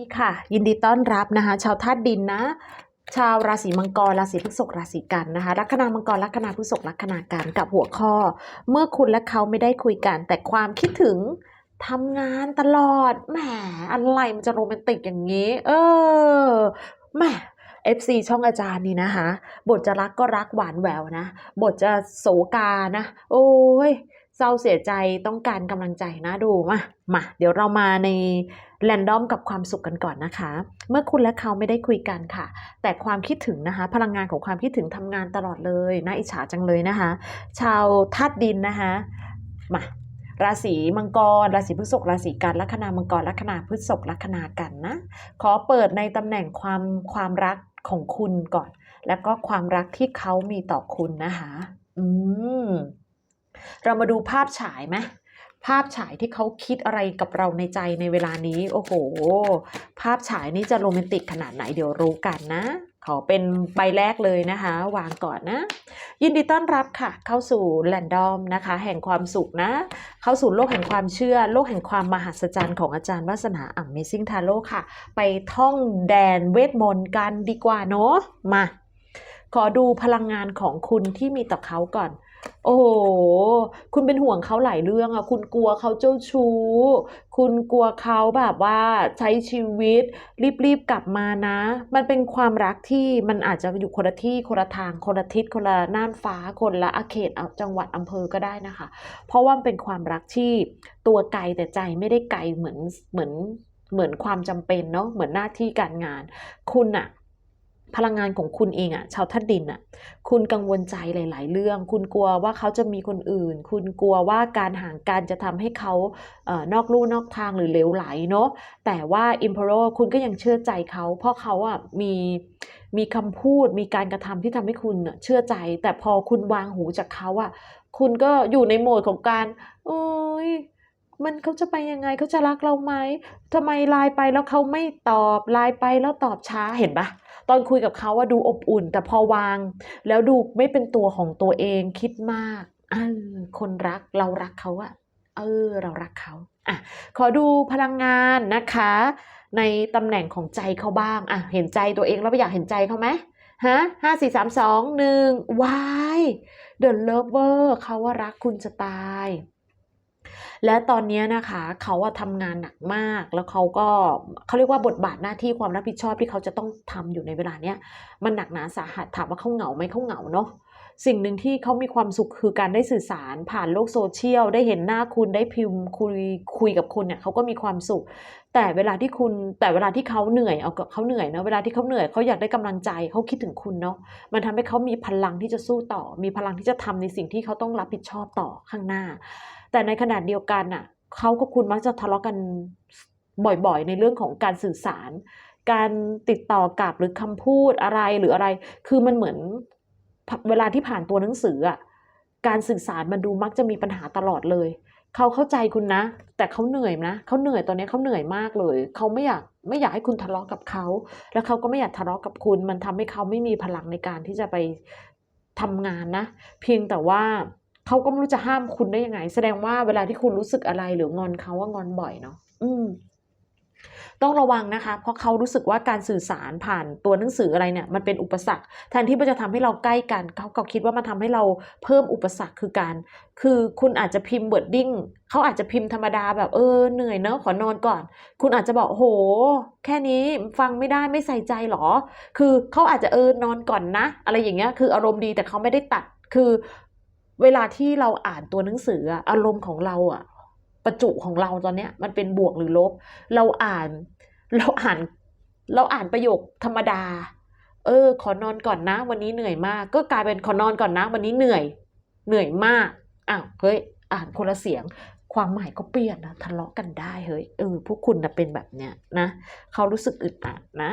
ีค่ะ ยินดีต้อนรับนะคะ ชาวธาตุดินนะ ชาวราศีมังกรราศีพฤษภราศีกันนะคะลัคนามังกรลัคนาพฤษภลัคนากันกับหัวข้อ เมื่อคุณและเขาไม่ได้คุยกัน แต่ความคิดถึงทำงานตลอดแหมอะไรมันจะโรแมนติกอย่างนี้ เออแหม FC ช่องอาจารย์นี่นะคะ บทจะรักก็รักหวานแหววนะ บทจะโศกานะ โอ้ย เศร้าเสียใจต้องการกำลังใจนะดูมามาเดี๋ยวเรามาในแรนดอมกับความสุขกันก่อนนะคะ เมื่อคุณและเขาไม่ได้คุยกันค่ะ แต่ความคิดถึงนะคะ พลังงานของความคิดถึงทำงานตลอดเลยน่าอิจฉาจังเลยนะคะ ชาวธาตุดินนะคะมาราศีมังกร ราศีพฤษภราศีกันลัคนามังกรลัคนาพฤษภลัคนากันนะ ขอเปิดในตำแหน่งความความรักของคุณก่อน แล้วก็ความรักที่เขามีต่อคุณนะคะ อืม เรามาดูภาพฉายไหมภาพฉายที่เขาคิดอะไรกับเราในใจในเวลานี้ โอ้โห ภาพฉายนี้จะโรแมนติกขนาดไหนเดี๋ยวรู้กันนะ ขอเป็นใบแรกเลยนะคะ วางก่อนนะ ยินดีต้อนรับค่ะ เข้าสู่แรนดอมนะคะ แห่งความสุขนะ เข้าสู่โลกแห่งความเชื่อ โลกแห่งความมหัศจรรย์ของอาจารย์วัฒนาอ่ำเมซิ่งทาโร่ค่ะ ไปท่องแดนเวทมนต์กันดีกว่าเนาะมา ขอดูพลังงานของคุณที่มีต่อเขาก่อน โอ้โห คุณเป็นห่วงเขาหลายเรื่องอะคุณกลัวเขาเจ้าชู้ คุณกลัวเขาแบบว่าใช้ชีวิต รีบๆกลับมานะ มันเป็นความรักที่มันอาจจะอยู่คนละที่คนละทางคนละทิศคนละน่านฟ้าคนละอาเขตเอาจังหวัดอำเภอก็ได้นะคะ เพราะว่ามันเป็นความรักที่ตัวไกลแต่ใจไม่ได้ไกลเหมือนเหมือนเหมือนความจำเป็นเนาะเหมือนหน้าที่การงาน คุณอะ พลังงานของคุณเองอะชาวธาตุดินอะคุณกังวลใจหลาย ๆ เรื่อง คุณกลัวว่าเขาจะมีคนอื่น คุณกลัวว่าการห่างกันจะทำให้เขาเออนอกลู่นอกทางหรือเลวไหลเนาะแต่ว่า i m p e r o คุณก็ยังเชื่อใจเขาเพราะเขาอะมีมีคำพูดมีการกระทำที่ทำให้คุณอะเชื่อใจ แต่พอคุณวางหูจากเขาอะคุณก็อยู่ในโหมดของการโอ้ยมันเขาจะไปยังไงเขาจะรักเราไหมทำไมไลน์ไปแล้วเขาไม่ตอบไลน์ไปแล้วตอบช้าเห็นปะ ตอนคุยกับเขาว่าดูอบอุ่น แต่พอวาง แล้วดูไม่เป็นตัวของตัวเองคิดมากออคนรักเรารักเขาอะเออ เรารักเขาอะขอดูพลังงานนะคะ ในตำแหน่งของใจเขาบ้างอะเห็นใจตัวเองแล้วไม่อยากเห็นใจเขาไหมฮะห้าสี่สามสองหนึ่งวายเดอะเลเวอร์เขาว่ารักคุณจะตาย และตอนนี้นะคะเขาอะทำงานหนักมาก แล้วเขาก็เขาเรียกว่าบทบาทหน้าที่ความรับผิดชอบที่เขาจะต้องทำอยู่ในเวลาเนี้ยมันหนักหนาสาหัสถามว่าเขาเหงาไหมเขาเหงาเนาะ สิ่งหนึ่งที่เขามีความสุขคือการได้สื่อสารผ่านโลกโซเชียล ได้เห็นหน้าคุณได้พิมพ์คุยคุยกับคุณเนี่ยเขาก็มีความสุข แต่เวลาที่คุณแต่เวลาที่เขาเหนื่อยเอาก็เขาเหนื่อยเนาะเวลาที่เขาเหนื่อยเขาอยากได้กำลังใจเขาคิดถึงคุณเนาะมันทำให้เขามีพลังที่จะสู้ต่อ มีพลังที่จะทำในสิ่งที่เขาต้องรับผิดชอบต่อข้างหน้า แต่ในขณะเดียวกันน่ะเขากับคุณมักจะทะเลาะกันบ่อยๆ ในเรื่องของการสื่อสาร การติดต่อกลับหรือคำพูดอะไรหรืออะไร คือมันเหมือน เวลาที่ผ่านตัวหนังสืออะการสื่อสารมันดูมักจะมีปัญหาตลอดเลย เขาเข้าใจคุณนะ แต่เขาเหนื่อยนะเขาเหนื่อยตอนนี้เขาเหนื่อยมากเลย เขาไม่อยากไม่อยากให้คุณทะเลาะกับเขา แล้วเขาก็ไม่อยากทะเลาะกับคุณ มันทำให้เขาไม่มีพลังในการที่จะไปทำงานนะ เพียงแต่ว่าเขาก็ไม่รู้จะห้ามคุณได้ยังไง แสดงว่าเวลาที่คุณรู้สึกอะไรหรืองอนเขาว่างอนบ่อยเนาะอืม ต้องระวังนะคะ เพราะเขารู้สึกว่าการสื่อสารผ่านตัวหนังสืออะไรเนี่ยมันเป็นอุปสรรคแทนที่มันจะทำให้เราใกล้กันเขาเขาคิดว่ามันทำให้เราเพิ่มอุปสรรคคือการ คือคุณอาจจะพิมพ์เบิร์ดดิ้งเขาอาจจะพิมพ์ธรรมดาแบบเออเหนื่อยเนอะขอนอนก่อน คุณอาจจะบอกโห แค่นี้ฟังไม่ได้ไม่ใส่ใจหรอ คือเขาอาจจะเออนอนก่อนนะ อะไรอย่างเงี้ยคืออารมณ์ดีแต่เขาไม่ได้ตัดคือเวลาที่เราอ่านตัวหนังสืออารมณ์ของเราอะ ประจุของเราตอนเนี้ย มันเป็นบวกหรือลบ เราอ่าน เราอ่าน เราอ่านประโยคธรรมดา เออ ขอนอนก่อนนะ วันนี้เหนื่อยมาก ก็กลายเป็นขอนอนก่อนนะ วันนี้เหนื่อย เหนื่อยมากอ้าวเฮ้ยอ่านคนละเสียงความหมายก็เปลี่ยนนะทะเลาะกันได้เฮ้ยเออพวกคุณนะเป็นแบบเนี้ยนะเขารู้สึกอึดอัดนะ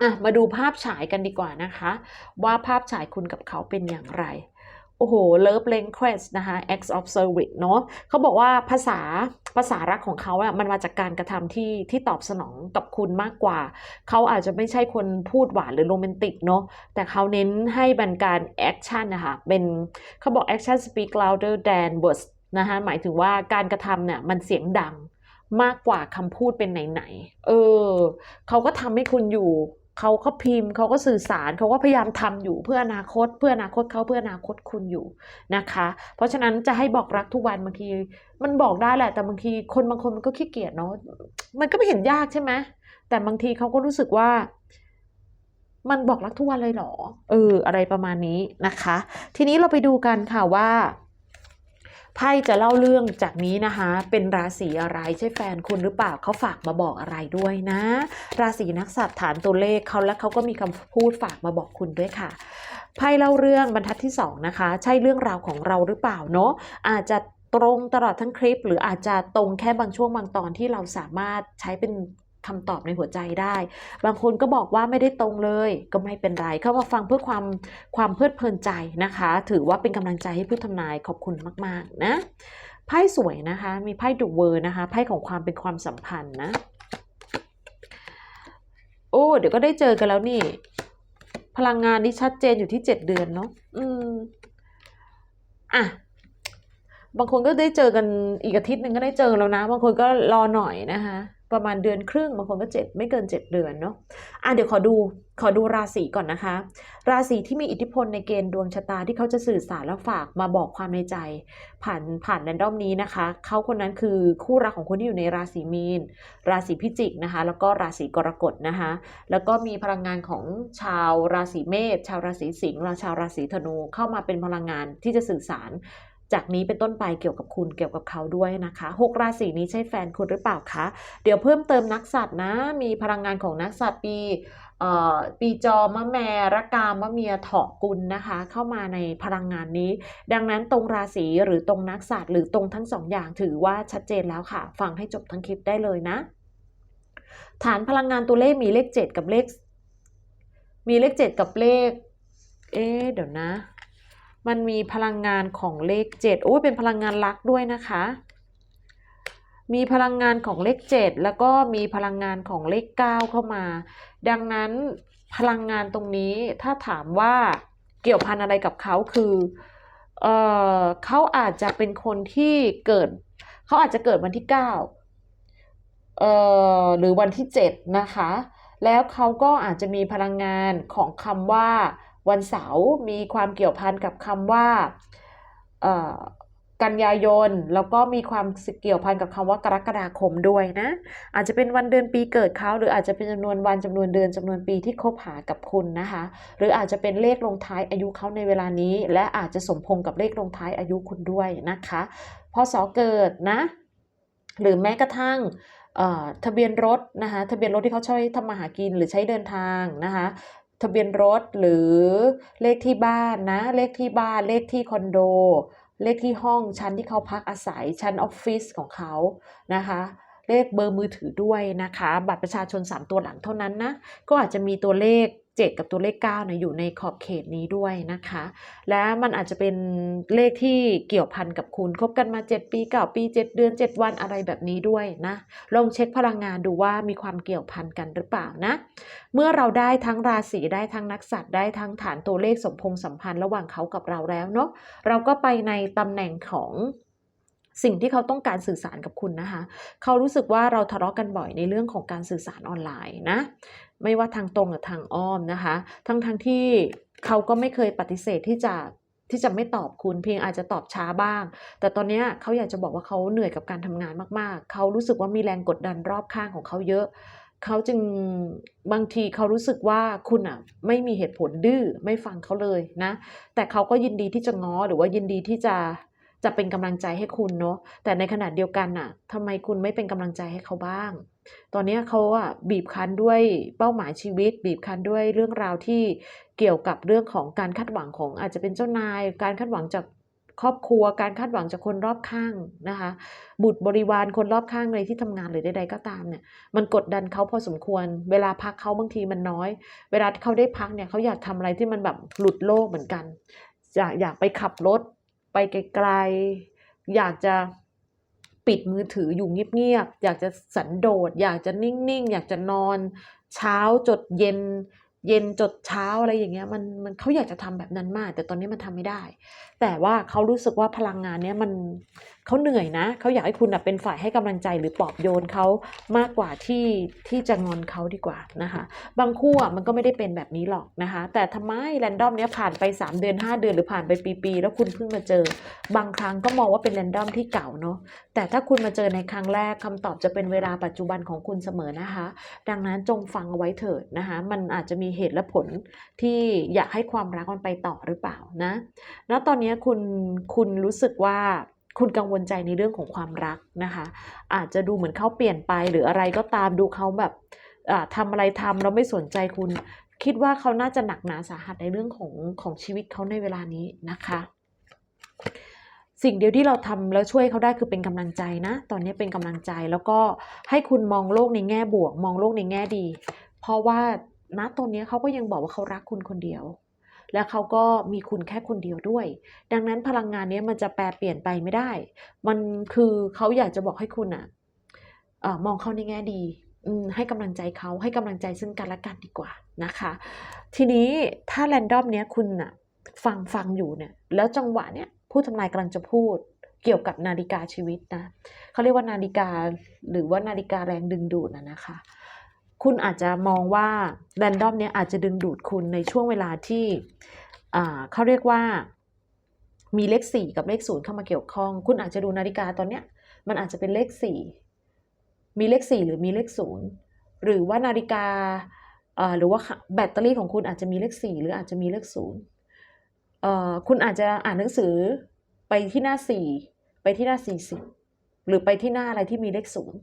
อะมาดูภาพฉายกันดีกว่านะคะ ว่าภาพฉายคุณกับเขาเป็นอย่างไร อ้โห Love Language นะคะ Acts of Service เนาะเขาบอกว่าภาษาภาษารักของเขาอะมันมาจากการกระทำที่ที่ตอบสนองกับคุณมากกว่า เขาอาจจะไม่ใช่คนพูดหวานหรือโรแมนติกเนาะแต่เขาเน้นให้เป็นการแอคชั่นนะคะเป็นเขาบอก action speak louder than words นะคะหมายถึงว่าการกระทำเนี่ยมันเสียงดังมากกว่าคำพูดเป็นไหนๆ เออ เขาก็ทำให้คุณอยู่ เขาก็พิมพ์เขาก็สื่อสารเขาก็พยายามทำอยู่เพื่ออนาคต เพื่ออนาคตเขาเพื่ออนาคตคุณอยู่นะคะ เพราะฉะนั้นจะให้บอกรักทุกวันบางทีมันบอกได้แหละ แต่บางทีคนบางคนมันก็ขี้เกียจเนาะมันก็ไม่เห็นยากใช่ไหมแต่บางทีเขาก็รู้สึกว่า มันบอกรักทุกวันเลยเหรอเอออะไรประมาณนี้นะคะ ทีนี้เราไปดูกันค่ะว่า ไพ่จะเล่าเรื่องจากนี้นะคะ เป็นราศีอะไรใช่แฟนคุณหรือเปล่าเขาฝากมาบอกอะไรด้วยนะ ราศีนักสัตว์ฐานตัวเลขเขาและเขาก็มีคำพูดฝากมาบอกคุณด้วยค่ะไพ่เล่าเรื่องบรรทัดที่สองนะคะ ใช่เรื่องราวของเราหรือเปล่าเนาะอาจจะตรงตลอดทั้งคลิป หรืออาจจะตรงแค่บางช่วงบางตอนที่เราสามารถใช้เป็น คำตอบในหัวใจได้ บางคนก็บอกว่าไม่ได้ตรงเลย ก็ไม่เป็นไร เข้ามาฟังเพื่อความความเพลิดเพลินใจนะคะ ถือว่าเป็นกำลังใจให้ผู้ทำนายขอบคุณมาก ๆ นะ ไพ่สวยนะคะ มีไพ่ดุเวอร์นะคะ ไพ่ของความเป็นความสัมพันธ์นะ โอ้ เดี๋ยวก็ได้เจอกันแล้วนี่ พลังงานนี่ชัดเจนอยู่ที่เจ็ดเดือนเนาะ อืม อะบางคนก็ได้เจอกันอีกอาทิตย์หนึ่งก็ได้เจอแล้วนะ บางคนก็รอหน่อยนะคะ ประมาณเดือนครึ่งบางคนก็เจ็ดไม่เกินเจ็ดเดือนเนาะอะเดี๋ยวขอดูขอดูราศีก่อนนะคะ ราศีที่มีอิทธิพลในเกณฑ์ดวงชะตาที่เขาจะสื่อสารและฝากมาบอกความในใจ ผ่านผ่านแรนดอมนี้นะคะเขาคนนั้นคือคู่รักของคนที่อยู่ในราศีมีน ราศีพิจิกนะคะ แล้วก็ราศีกรกฎนะคะ แล้วก็มีพลังงานของชาวราศีเมษชาวราศีสิงห์และชาวราศีธนูเข้ามาเป็นพลังงานที่จะสื่อสาร จากนี้เป็นต้นไปเกี่ยวกับคุณเกี่ยวกับเขาด้วยนะคะหกราศีนี้ใช่แฟนคุณหรือเปล่าคะ เดี๋ยวเพิ่มเติมนักสัตว์นะ มีพลังงานของนักสัตว์ปีปีจอมะแมระกามะเมียเถาะกุลนะคะ เข้ามาในพลังงานนี้ ดังนั้นตรงราศีหรือตรงนักสัตว์หรือตรงทั้งสองอย่างถือว่าชัดเจนแล้วค่ะ ฟังให้จบทั้งคลิปได้เลยนะ ฐานพลังงานตัวเลขมีเลขเจ็ดกับเลข มีเลขเจ็ดกับเลข เอ๊เดี๋ยวนะ มันมีพลังงานของเลขเจ็ดโอ้ยเป็นพลังงานลักด้วยนะคะ มีพลังงานของเลขเจ็ดแล้วก็มีพลังงานของเลขเก้าเข้ามา ดังนั้นพลังงานตรงนี้ถ้าถามว่าเกี่ยวพันอะไรกับเขาคือเออเขาอาจจะเป็นคนที่เกิดเขาอาจจะเกิดวันที่เก้าเอ่อหรือวันที่เจ็ดนะคะ แล้วเขาก็อาจจะมีพลังงานของคำว่า วันเสาร์มีความเกี่ยวพันกับคำว่ากันยายนแล้วก็มีความเกี่ยวพันกับคำว่ากรกฎาคมด้วยนะ อาจจะเป็นวันเดือนปีเกิดเขาหรืออาจจะเป็นจำนวนวันจำนวนเดือนจำนวนปีที่คบหากับคุณนะคะ หรืออาจจะเป็นเลขลงท้ายอายุเขาในเวลานี้ และอาจจะสมพงกับเลขลงท้ายอายุคุณด้วยนะคะพศเกิดนะ หรือแม้กระทั่งทะเบียนรถนะคะทะเบียนรถที่เขาใช้ทำมาหากินหรือใช้เดินทางนะคะ ทะเบียนรถหรือเลขที่บ้านนะ เลขที่บ้าน เลขที่คอนโด เลขที่ห้องชั้นที่เขาพักอาศัยชั้นออฟฟิศของเขานะคะเลขเบอร์มือถือด้วยนะคะ บัตรประชาชน 3 ตัวหลังเท่านั้นนะ ก็อาจจะมีตัวเลข 7 กับตัวเลข9นะอยู่ในขอบเขตนี้ด้วยนะคะ และมันอาจจะเป็นเลขที่เกี่ยวพันกับคุณคบกันมา 7 ปี 9 ปี 7 เดือน 7 วันอะไรแบบนี้ด้วยนะลองเช็คพลังงานดูว่ามีความเกี่ยวพันกันหรือเปล่านะ เมื่อเราได้ทั้งราศีได้ทั้งนักสัตว์ได้ทั้งฐานตัวเลขสมพงษ์สัมพันธ์ระหว่างเขากับเราแล้วเนาะเราก็ไปในตำแหน่งของสิ่งที่เขาต้องการสื่อสารกับคุณนะคะ เขารู้สึกว่าเราทะเลาะกันบ่อยในเรื่องของการสื่อสารออนไลน์นะ ไม่ว่าทางตรงหรือทางอ้อมนะคะ ทั้งทงๆที่เขาก็ไม่เคยปฏิเสธที่จะที่จะไม่ตอบคุณเพียงอาจจะตอบช้าบ้าง แต่ตอนนี้เขาอยากจะบอกว่าเขาเหนื่อยกับการทำงานมากๆ เขารู้สึกว่ามีแรงกดดันรอบข้างของเขาเยอะ เขาจึงบางทีเขารู้สึกว่าคุณอะไม่มีเหตุผลดื้อไม่ฟังเขาเลยนะ แต่เขาก็ยินดีที่จะง้อหรือว่ายินดีที่จะจะเป็นกำลังใจให้คุณเนาะแต่ในขณะเดียวกันน่ะทำไมคุณไม่เป็นกำลังใจให้เขาบ้าง ตอนนี้เขาอะบีบคั้นด้วยเป้าหมายชีวิต บีบคั้นด้วยเรื่องราวที่เกี่ยวกับเรื่องของการคาดหวังของอาจจะเป็นเจ้านาย การคาดหวังจากครอบครัว การคาดหวังจากคนรอบข้างนะคะ บุตรบริวารคนรอบข้างในที่ทำงานหรือใดๆก็ตามเนี่ย มันกดดันเขาพอสมควร เวลาพักเขาบางทีมันน้อย เวลาเขาได้พักเนี่ยเขาอยากทำอะไรที่มันแบบหลุดโลกเหมือนกัน อยากอยากไปขับรถ ไปไกลๆอยากจะ ปิดมือถืออยู่เงียบๆอยากจะสันโดษ อยากจะนิ่งๆ อยากจะนอน เช้าจดเย็น เย็นจดเช้าอะไรอย่างเงี้ยมันมันเขาอยากจะทำแบบนั้นมาก แต่ตอนนี้มันทำไม่ได้ แต่ว่าเขารู้สึกว่าพลังงานเนี้ยมัน เขาเหนื่อยนะเขาอยากให้คุณนะเป็นฝ่ายให้กำลังใจหรือปลอบโยนเขามากกว่าที่ที่จะงอนเขาดีกว่านะคะ บางคู่มันก็ไม่ได้เป็นแบบนี้หรอกนะคะ แต่ทำไมแรนดอมเนี้ยผ่านไป 3 เดือน 5 เดือนหรือผ่านไปปีๆแล้วคุณเพิ่งมาเจอ บางครั้งก็มองว่าเป็นแรนดอมที่เก่าเนาะแต่ถ้าคุณมาเจอในครั้งแรกคำตอบจะเป็นเวลาปัจจุบันของคุณเสมอนะคะ ดังนั้นจงฟังเอาไว้เถิดนะคะ มันอาจจะมีเหตุและผลที่อยากให้ความรักมันไปต่อหรือเปล่านะ แล้วตอนนี้คุณคุณรู้สึกว่า คุณกังวลใจในเรื่องของความรักนะคะ อาจจะดูเหมือนเขาเปลี่ยนไปหรืออะไรก็ตามดูเขาแบบอ่าทำอะไรทำแล้วไม่สนใจคุณ คิดว่าเขาน่าจะหนักหนาสาหัสในเรื่องของของชีวิตเขาในเวลานี้นะคะ สิ่งเดียวที่เราทำแล้วช่วยเขาได้คือเป็นกำลังใจนะ ตอนนี้เป็นกำลังใจแล้วก็ให้คุณมองโลกในแง่บวก มองโลกในแง่ดี เพราะว่าณตอนนี้เขาก็ยังบอกว่าเขารักคุณคนเดียว และเขาก็มีคุณแค่คนเดียวด้วย ดังนั้นพลังงานนี้มันจะแปลเปลี่ยนไปไม่ได้ มันคือเขาอยากจะบอกให้คุณอะออมองเขาในแง่ดีให้กำลังใจเขาให้กำลังใจซึ่งกันและกันดีกว่านะคะ ทีนี้ถ้าแรนดอมเนี้ยคุณอะฟังฟังอยู่เนี่ยแล้วจังหวะเนี้ยผู้ทำนายกำลังจะพูดเกี่ยวกับนาฬิกาชีวิตนะเขาเรียกว่านาฬิกาหรือว่านาฬิกาแรงดึงดูดนะนะคะ คุณอาจจะมองว่าแรนดอมเนี้ยอาจจะดึงดูดคุณในช่วงเวลาที่เขาเรียกว่ามีเลขสี่กับเลขศูนย์เข้ามาเกี่ยวข้อง คุณอาจจะดูนาฬิกาตอนเนี้ยมันอาจจะเป็นเลขสี่มีเลขสี่หรือมีเลขศูนย์หรือว่านาฬิกาหรือว่าแบตเตอรี่ของคุณอาจจะมีเลขสี่หรืออาจจะมีเลขศูนย์คุณอาจจะอ่านหนังสือไปที่หน้าสี่ไปที่หน้าสี่สิบหรือไปที่หน้าอะไรที่มีเลขศูนย์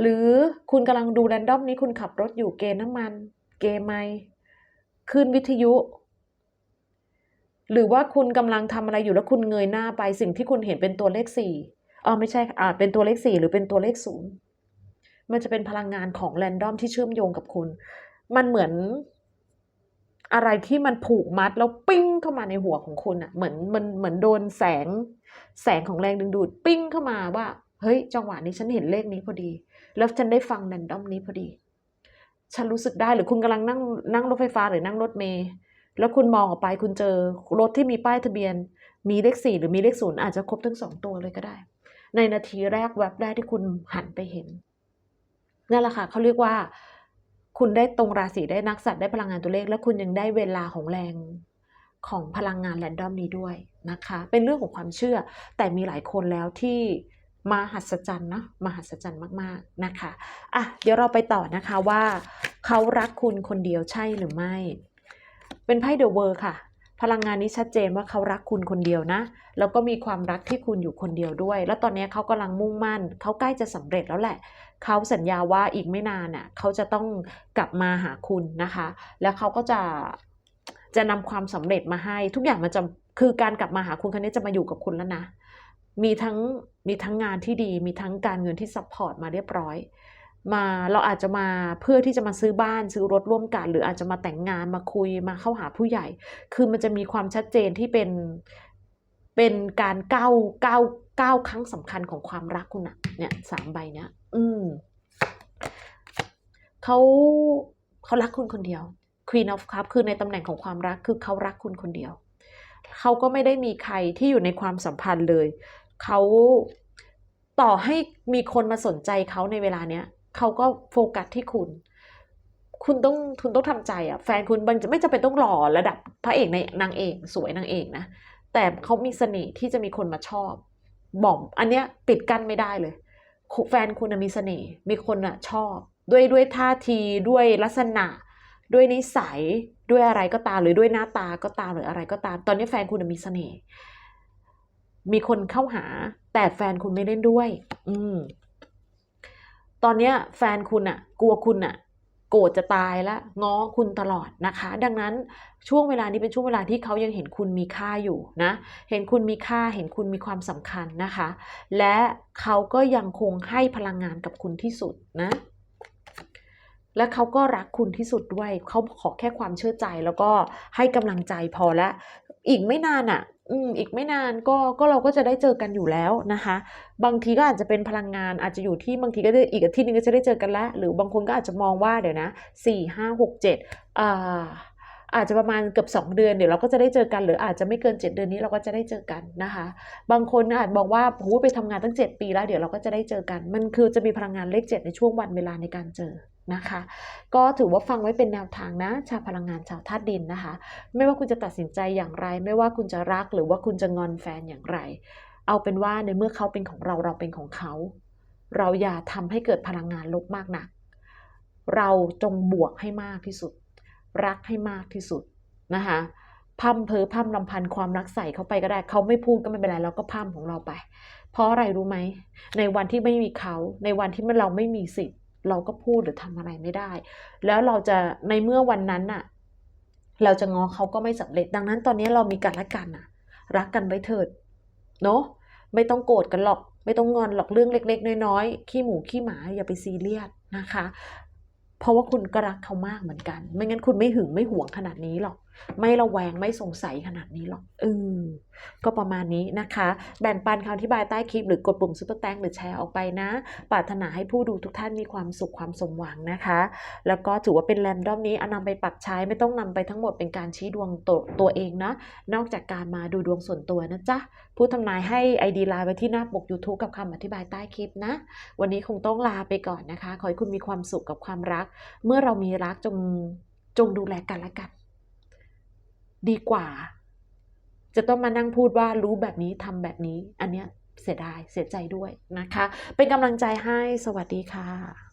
หรือคุณกำลังดูแรนดอมนี้คุณขับรถอยู่เกณฑ์น้ำมัน เกมไมค์ขึ้นวิทยุ หรือว่าคุณกำลังทำอะไรอยู่แล้วคุณเงยหน้าไปสิ่งที่คุณเห็นเป็นตัวเลขสี่อ๋อไม่ใช่อาจเป็นตัวเลขสี่หรือเป็นตัวเลขศูนย์มันจะเป็นพลังงานของแรนดอมที่เชื่อมโยงกับคุณ มันเหมือนอะไรที่มันผูกมัดแล้วปิ้งเข้ามาในหัวของคุณอะ่ะเหมือนมันเหมือนโดนแสง แสงของแรงดึงดูดปิ้งเข้ามาว่า เฮ้ย จังหวะนี้ฉันเห็นเลขนี้พอดี แล้วฉันได้ฟังแรนดอมนี้พอดี ฉันรู้สึกได้หรือคุณกำลังนั่งนั่งรถไฟฟ้าหรือนั่งรถเมล์แล้วคุณมองออกไปคุณเจอรถที่มีป้ายทะเบียน มีเลขสี่หรือมีเลขศูนย์อาจจะครบทั้งสองตัวเลยก็ได้ ในนาทีแรกแวบแรกที่คุณหันไปเห็นนั่นแหละค่ะเขาเรียกว่า คุณได้ตรงราศีได้นักสัตว์ได้พลังงานตัวเลข และคุณยังได้เวลาของแรงของพลังงานแรนดอมนี้ด้วยนะคะ เป็นเรื่องของความเชื่อ แต่มีหลายคนแล้วที่ มาหัศจรรย์นะมาหัศจรรย์มากๆนะคะอะเดี๋ยวเราไปต่อนะคะว่าเขารักคุณคนเดียวใช่หรือไม่ เป็นไพ่เดอะเวอร์ค่ะ พลังงานนี้ชัดเจนว่าเขารักคุณคนเดียวนะ แล้วก็มีความรักที่คุณอยู่คนเดียวด้วย แล้วตอนนี้เขากำลังมุ่งมั่นเขาใกล้จะสำเร็จแล้วแหละเขาสัญญาว่าอีกไม่นานน่ะเขาจะต้องกลับมาหาคุณนะคะ แล้วเขาก็จะจะนำความสำเร็จมาให้ ทุกอย่างมันจะคือการกลับมาหาคุณครั้งนี้จะมาอยู่กับคุณแล้วนะ มีทั้ง มีทั้งงานที่ดี มีทั้งการเงินที่ซัพพอร์ตมาเรียบร้อย มาเราอาจจะมาเพื่อที่จะมาซื้อบ้านซื้อรถร่วมกัน หรืออาจจะมาแต่งงานมาคุยมาเข้าหาผู้ใหญ่ คือมันจะมีความชัดเจนที่เป็นเป็นการก้าวก้าวก้าวครั้งสำคัญของความรักคุณอะเนี่ยสามใบเนี้ยอืมเขาเขารักคุณคนเดียว Queen of Cup คือในตำแหน่งของความรักคือเขารักคุณคนเดียว เขาก็ไม่ได้มีใครที่อยู่ในความสัมพันธ์เลย เขาต่อให้มีคนมาสนใจเขาในเวลาเนี้ยเขาก็โฟกัสที่คุณ คุณต้องคุณต้องทำใจอะ แฟนคุณมันจะไม่จำเป็นต้องหล่อระดับพระเอกในนางเอกสวยนางเอกนะ แต่เขามีเสน่ห์ที่จะมีคนมาชอบ บอก อันเนี้ยปิดกั้นไม่ได้เลย แฟนคุณมีเสน่ห์ มีคนอะชอบ ด้วยด้วยท่าที ด้วยลักษณะ ด้วยนิสัย ด้วยอะไรก็ตาม หรือด้วยหน้าตาก็ตาม หรืออะไรก็ตาม ตอนนี้แฟนคุณมีเสน่ห์ มีคนเข้าหาแต่แฟนคุณไม่เล่นด้วย อืม ตอนเนี้ย แฟนคุณอะกลัวคุณอะโกรธจะตายแล้วง้อคุณตลอดนะคะ ดังนั้นช่วงเวลานี้เป็นช่วงเวลาที่เขายังเห็นคุณมีค่าอยู่นะ เห็นคุณมีค่าเห็นคุณมีความสำคัญนะคะ และเขาก็ยังคงให้พลังงานกับคุณที่สุดนะ และเขาก็รักคุณที่สุดด้วย เขาขอแค่ความเชื่อใจแล้วก็ให้กำลังใจพอละอีกไม่นานอะ อืมอีกไม่นานก็ก็เราก็จะได้เจอกันอยู่แล้วนะคะ บางทีก็อาจจะเป็นพลังงานอาจจะอยู่ที่บางทีก็จะอีกอาทิตย์นึงก็จะได้เจอกันล้วหรือบางคนก็อาจจะมองว่าเดี๋ยวนะสี่ห้าหกเจ็ดอ่าอาจจะประมาณเกือบ2 เดือนเดี๋ยวเราก็จะได้เจอกัน หรืออาจจะไม่เกิน 7 เดือนนี้เราก็จะได้เจอกันนะคะ บางคนอาจบอกว่าโอ้โหไปทำงานตั้ง 7 ปีแล้วเดี๋ยวเราก็จะได้เจอกัน มันคือจะมีพลังงานเลข 7 ในช่วงวันเวลาในการเจอ นะคะ ก็ถือว่าฟังไว้เป็นแนวทางนะ ชาวพลังงานชาวธาตุดินนะคะ ไม่ว่าคุณจะตัดสินใจอย่างไร ไม่ว่าคุณจะรักหรือว่าคุณจะงอนแฟนอย่างไร เอาเป็นว่าในเมื่อเขาเป็นของเราเราเป็นของเขา เราอย่าทำให้เกิดพลังงานลบมากนัก เราจงบวกให้มากที่สุด รักให้มากที่สุดนะคะพัมเพอพัมลำพันความรักใส่เข้าไปก็ได้ เขาไม่พูดก็ไม่เป็นไรเราก็พัมของเราไป เพราะอะไรรู้ไหม ในวันที่ไม่มีเขา ในวันที่เราไม่มีสิทธิ์ เราก็พูดหรือทำอะไรไม่ได้ แล้วเราจะในเมื่อวันนั้นน่ะ เราจะงอเขาก็ไม่สำเร็จ ดังนั้นตอนนี้เรามีกันและกันน่ะ รักกันไว้เถิดเนาะไม่ต้องโกรธกันหรอก ไม่ต้องงอนหรอกเรื่องเล็ก ๆ น้อยๆขี้หมูขี้หมาอย่าไปซีเรียสนะคะ เพราะว่าคุณก็รักเขามากเหมือนกัน ไม่งั้นคุณไม่หึงไม่หวงขนาดนี้หรอก ไม่ระแวงไม่สงสัยขนาดนี้หรอกเออก็ประมาณนี้นะคะ แบ่งปันคำอธิบายใต้คลิป หรือกดปุ่มซุปเปอร์แตงหรือแชร์ออกไปนะปรารถนาให้ผู้ดูทุกท่านมีความสุขความสมหวังนะคะ แล้วก็ถือว่าเป็นแรนดอมนี้เอานำไปปรับใช้ไม่ต้องนำไปทั้งหมดเป็นการชี้ดวงตัวตัวเองนะนอกจากการมาดูดวงส่วนตัวนะจ๊ะผู้ทำนายให้ ID ไลน์ไว้ที่หน้าปก YouTube กับคำอธิบายใต้คลิปนะ วันนี้คงต้องลาไปก่อนนะคะ ขอให้คุณมีความสุขกับความรัก เมื่อเรามีรักจงจงดูแลกันและกัน ดีกว่า จะต้องมานั่งพูดว่ารู้แบบนี้ทำแบบนี้ อันเนี้ยเสียดายเสียใจด้วยนะคะ เป็นกำลังใจให้สวัสดีค่ะ